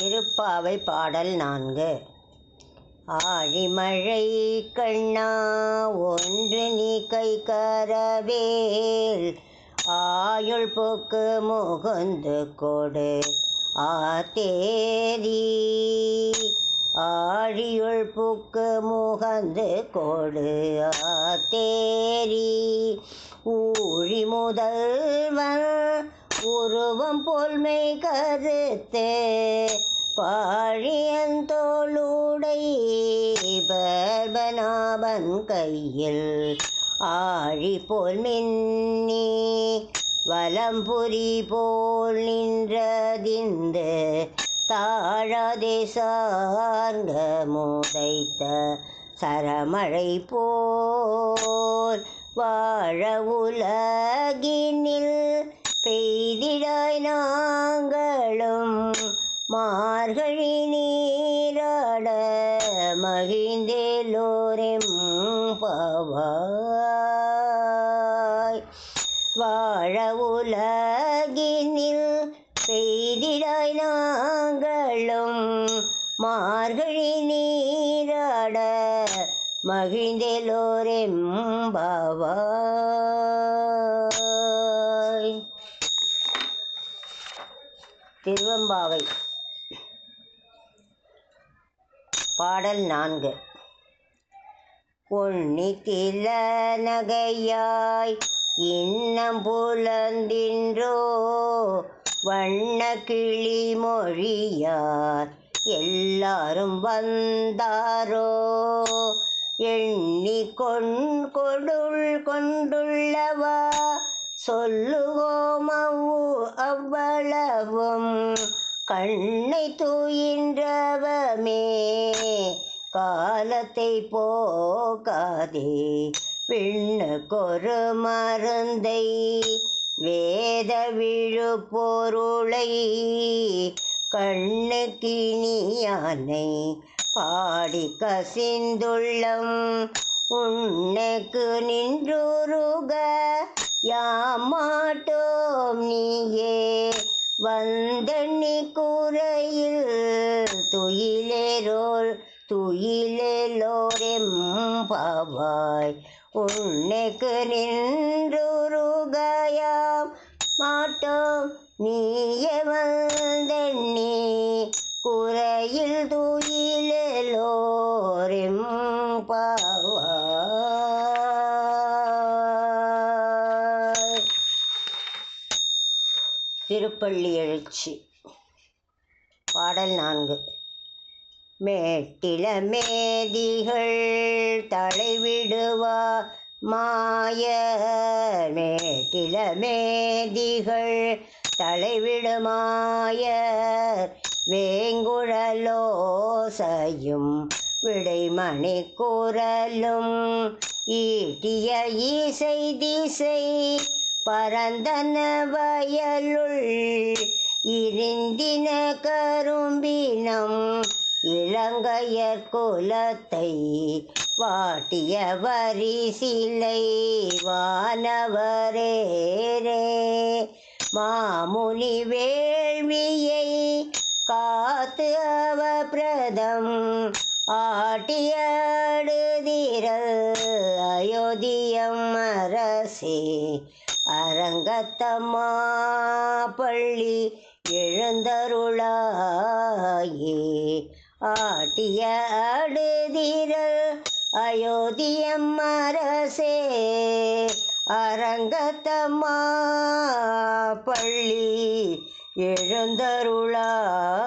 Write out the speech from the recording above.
திருப்பாவை பாடல் நான்கு. ஆழிமழை கண்ணா ஒன்று நீ கை கரவேல். ஆயுள் போக்கு முகுந்து கொடு ஆத்தேரி. ஆழியுள் புக்கு முகந்து கொடு ஆத்தேரி. ஊழி முதல்வன் உருவம் போல்மை கருத்து பாழியந்தோளுடை பர்பநாபன் கையில் ஆழி போல் மின்னி வலம்புரி போல் நின்றதிந்து தாழாதே சார்ந்த முதைத்த சரமழை போல் வாழ உலகினில் பெய்திட மார்கழி நீராட மகிழ்ந்தேலோரெம் பவாய் வாழ உலகினில் பெய்திடாய் நாங்களும் மார்கழி நீராட மகிழ்ந்தேலோரெம் பவாய் திருவம்பாவை. பாடல் நான்கு. பொன்னித்தில நகையாய் இன்னம் புலந்தின்றோ வண்ண கிளி மொழியார் எல்லாரும் வந்தாரோ? எண்ணி கொண் கொடுள் கொண்டுள்ளவா? சொல்லுவோம் அவ்வளவும். கண்ணை தூயின்றவமே காலத்தை போக்காதே விண்ணுக்கொரு மருந்தை வேத விழு பொருளை கண்ணுக்கினியானை பாடி கசிந்துள்ளம். உன்னுக்கு நின்றுருக யாமாட்டோம் நீயே. வந்தண்ணி கூரையில் துயிலேரோல் துயிலேலோரெம் பாவாய் உன்னைக்கு நின்றுருகயாம் மாட்டோம் நீயவன் திருப்பள்ளி எழுச்சி. பாடல் நான்கு. மேட்டில மேதிகள் தலைவிடுவா மாய. மேட்டில மேதிகள் தலைவிடுமாய வேங்குழலோசையும் விடைமணி குரலும் ஈட்டிய இசை திசை பரந்தன வயலுள் இருந்தின கரும்பினம் இளங்கையர் குலத்தை வாட்டிய வரிசிலை வானவரேரே. மாமுனி வேள்வியை காத்து அவ பிரதம் ஆட்டியாடுதிரல் அயோத்தியம் அரசே. அரங்கத்தம்மா பள்ளி எழுந்தருளாயே. ஆட்டிய அடுதிரல் அயோத்தியம் அரசே. அரங்கத்தம்மா பள்ளி எழுந்தருளா